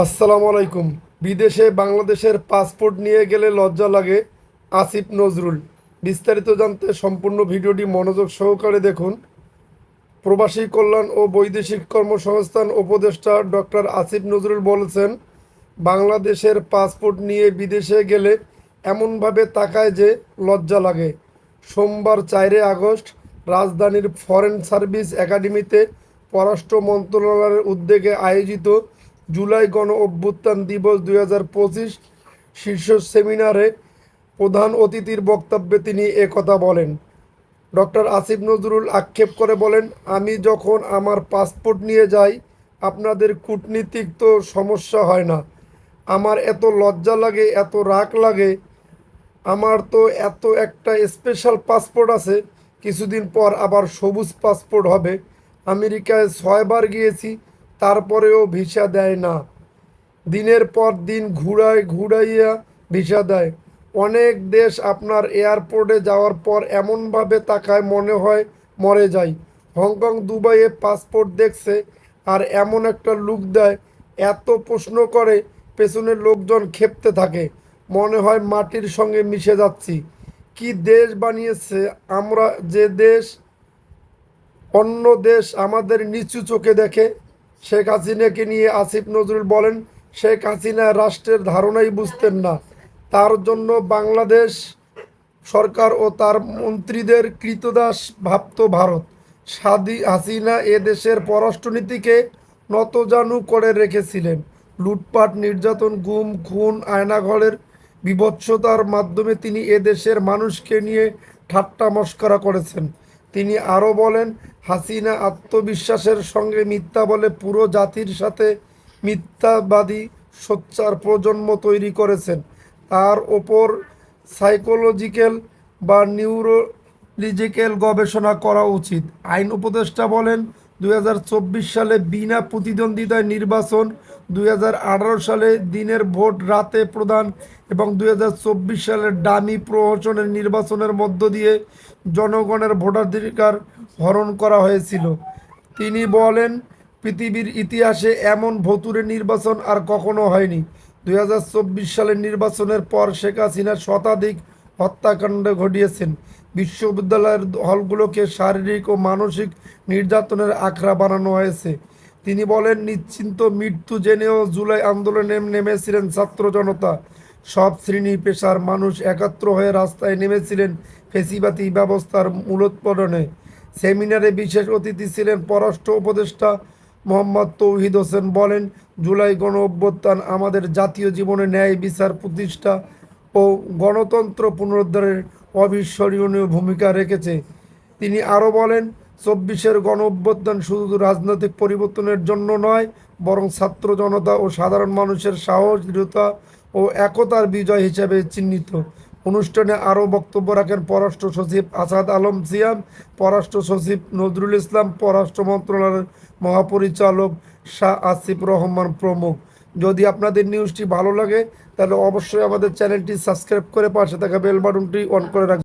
আসসালামু আলাইকুম। বিদেশে বাংলাদেশের পাসপোর্ট নিয়ে গেলে লজ্জা লাগে, আসিফ নজরুল। বিস্তারিত জানতে সম্পূর্ণ ভিডিওটি মনোযোগ সহকারে দেখুন। প্রবাসী কল্যাণ ও বৈদেশিক কর্মসংস্থান উপদেষ্টা ডক্টর আসিফ নজরুল বলেছেন, বাংলাদেশের পাসপোর্ট নিয়ে বিদেশে গেলে এমনভাবে তাকায় যে লজ্জা লাগে। সোমবার চারে আগস্ট রাজধানীর ফরেন সার্ভিস একাডেমিতে পররাষ্ট্র মন্ত্রণালয়ের উদ্যোগে আয়োজিত জুলাই গণ অভ্যুত্থান দিবস দুই হাজার পঁচিশ শীর্ষ সেমিনারে প্রধান অতিথির বক্তব্যে তিনি একথা বলেন। ডক্টর আসিফ নজরুল আক্ষেপ করে বলেন, আমি যখন আমার পাসপোর্ট নিয়ে যাই, আপনাদের কূটনীতিক তো সমস্যা হয় না। আমার এত লজ্জা লাগে, এত রাগ লাগে। আমার তো এত একটা স্পেশাল পাসপোর্ট আছে, কিছুদিন পর আবার সবুজ পাসপোর্ট হবে। আমেরিকায় ছয়বার গিয়েছি তারপরেও ভিসা দেয় না। দিনের পর দিন ঘুরায় ঘুরাইয়া ভিসা দেয়। অনেক দেশ আপনার এয়ারপোর্টে যাওয়ার পর এমনভাবে তাকায় মনে হয় মরে যায়। হংকং দুবাইয়ে পাসপোর্ট দেখছে আর এমন একটা লুক দেয়, এত প্রশ্ন করে পেছনের লোকজন খেপতে থাকে। মনে হয় মাটির সঙ্গে মিশে যাচ্ছি। কি দেশ বানিয়েছে আমরা যে দেশ? অন্য দেশ আমাদের নিচু চোখে দেখে শেখ হাসিনাকে নিয়ে আসিফ নজরুল বলেন, শেখ হাসিনা রাষ্ট্রের ধারণাই বুঝতেন না। তার জন্য বাংলাদেশ সরকার ও তার মন্ত্রীদের কৃতদাস ভাবত ভারত। সাদি হাসিনা এ দেশের পররাষ্ট্রনীতিকে নতজানু করে রেখেছিলেন। লুটপাট, নির্যাতন, গুম, খুন, আয়নাঘরের বিভৎসতার মাধ্যমে তিনি এ দেশের মানুষকে নিয়ে ঠাট্টা মস্করা করেছেন। তিনি আরও বলেন, হাসিনা আত্মবিশ্বাসের সঙ্গে মিথ্যা বলে পুরো জাতির সাথে মিথ্যাবাদী সোচ্চার প্রজন্ম তৈরি করেছেন। তার ওপর সাইকোলজিক্যাল বা নিউরোলজিক্যাল গবেষণা করা উচিত। আইন উপদেষ্টা বলেন দু হাজার চব্বিশ সালে বিনা প্রতিদ্বন্দ্বিতায় নির্বাচন দুই হাজার আঠারো সালে দিনের ভোট রাতে প্রদান এবং দুই হাজার চব্বিশ সালের ডামি প্রহসনের নির্বাচনের মধ্য দিয়ে জনগণের ভোটাধিকার হরণ করা হয়েছিল। তিনি বলেন, পৃথিবীর ইতিহাসে এমন ভতুরে নির্বাচন আর কখনো হয়নি। দু হাজার চব্বিশ সালের নির্বাচনের পর শেখ হাসিনা শতাধিক হত্যাকাণ্ড ঘটিয়েছেন। বিশ্ববিদ্যালয়ের হলগুলোকে শারীরিক ও মানসিক নির্যাতনের আখড়া বানানো হয়েছে। তিনি বলেন, নিশ্চিন্ত মৃত্যু জেনেও জুলাই আন্দোলনে নেমেছিলেন ছাত্র জনতা। সব শ্রেণি পেশার মানুষ একাত্র হয়ে রাস্তায় নেমেছিলেন ফেসিবাতি ব্যবস্থার মূলোৎপাদনে। সেমিনারে বিশেষ অতিথি ছিলেন পররাষ্ট্র উপদেষ্টা মোহাম্মদ তৌহিদ হোসেন। বলেন, জুলাই গণ অভ্যুত্থান আমাদের জাতীয় জীবনে ন্যায় বিচার প্রতিষ্ঠা ও গণতন্ত্র পুনরুদ্ধারের অবিস্মরণীয় ভূমিকা রেখেছে। তিনি আরও বলেন চব্বিশের গণ অভ্যুত্থান শুধু রাজনৈতিক পরিবর্তনের জন্য নয়, বরং ছাত্র জনতা ও সাধারণ মানুষের সাহস, দৃঢ়তা ও একতার বিজয় হিসেবে চিহ্নিত। অনুষ্ঠানে আরও বক্তব্য রাখেন পররাষ্ট্র সচিব আসাদ আলম সিয়াম পররাষ্ট্র সচিব নজরুল ইসলাম, পররাষ্ট্র মন্ত্রণালয়ের মহাপরিচালক শাহ আসিফ রহমান প্রমুখ। যদি আপনাদের নিউজটি ভালো লাগে, তাহলে অবশ্যই আমাদের চ্যানেলটি সাবস্ক্রাইব করে পাশে থাকা বেল বাটনটি অন করে রাখবেন।